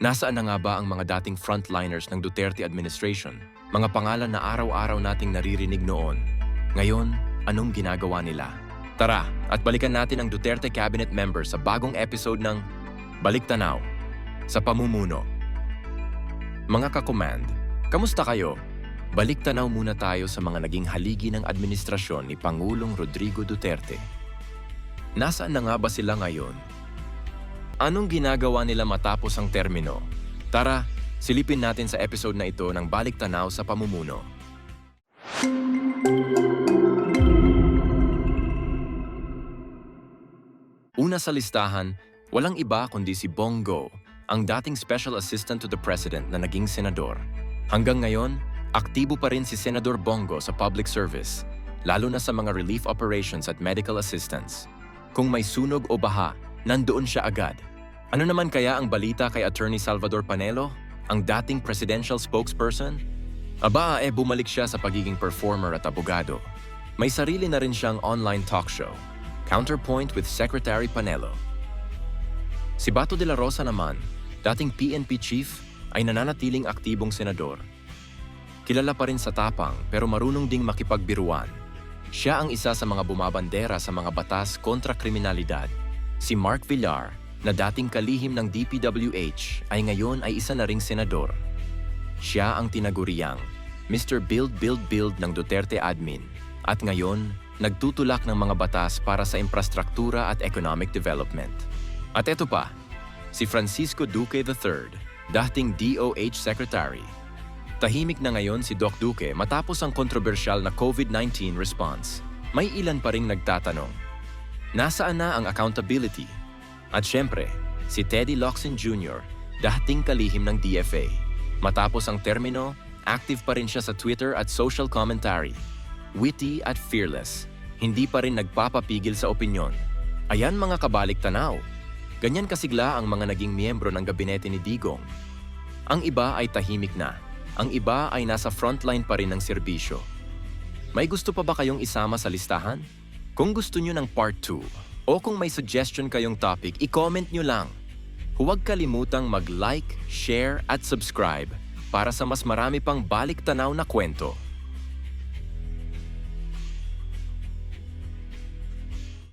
Nasaan na nga ba ang mga dating frontliners ng Duterte administration? Mga pangalan na araw-araw nating naririnig noon. Ngayon, anong ginagawa nila? Tara, at balikan natin ang Duterte cabinet members sa bagong episode ng Balik Tanaw sa pamumuno. Mga kakomand, kamusta kayo? Balik tanaw muna tayo sa mga naging haligi ng administrasyon ni Pangulong Rodrigo Duterte. Nasaan na nga ba sila ngayon? Anong ginagawa nila matapos ang termino? Tara, silipin natin sa episode na ito ng Balik Tanaw sa Pamumuno. Una sa listahan, walang iba kundi si Bongo, ang dating Special Assistant to the President na naging senador. Hanggang ngayon, aktibo pa rin si Senador Bongo sa public service, lalo na sa mga relief operations at medical assistance. Kung may sunog o baha, nandoon siya agad. Ano naman kaya ang balita kay Attorney Salvador Panelo, ang dating presidential spokesperson? Aba, eh bumalik siya sa pagiging performer at abogado. May sarili na rin siyang online talk show, Counterpoint with Secretary Panelo. Si Bato de la Rosa naman, dating PNP chief, ay nananatiling aktibong senador. Kilala pa rin sa tapang pero marunong ding makipagbiruan. Siya ang isa sa mga bumabandera sa mga batas kontra kriminalidad. Si Mark Villar, na dating kalihim ng DPWH, ay ngayon ay isa na ring senador. Siya ang tinaguriang Mr. Build Build Build ng Duterte admin at ngayon nagtutulak ng mga batas para sa infrastruktura at economic development. At eto pa, si Francisco Duque III, dating DOH Secretary. Tahimik na ngayon si Doc Duque matapos ang kontrobersyal na COVID-19 response. May ilan pa ring nagtatanong, nasaan na ang accountability? At syempre, si Teddy Locsin Jr., dating kalihim ng DFA. Matapos ang termino, active pa rin siya sa Twitter at social commentary. Witty at fearless, hindi pa rin nagpapapigil sa opinyon. Ayan mga kabalik tanaw. Ganyan kasigla ang mga naging miyembro ng gabinete ni Digong. Ang iba ay tahimik na. Ang iba ay nasa frontline pa rin ng serbisyo. May gusto pa ba kayong isama sa listahan? Kung gusto nyo ng part 2 o kung may suggestion kayong topic, i-comment nyo lang. Huwag kalimutang mag-like, share at subscribe para sa mas marami pang balik tanaw na kwento.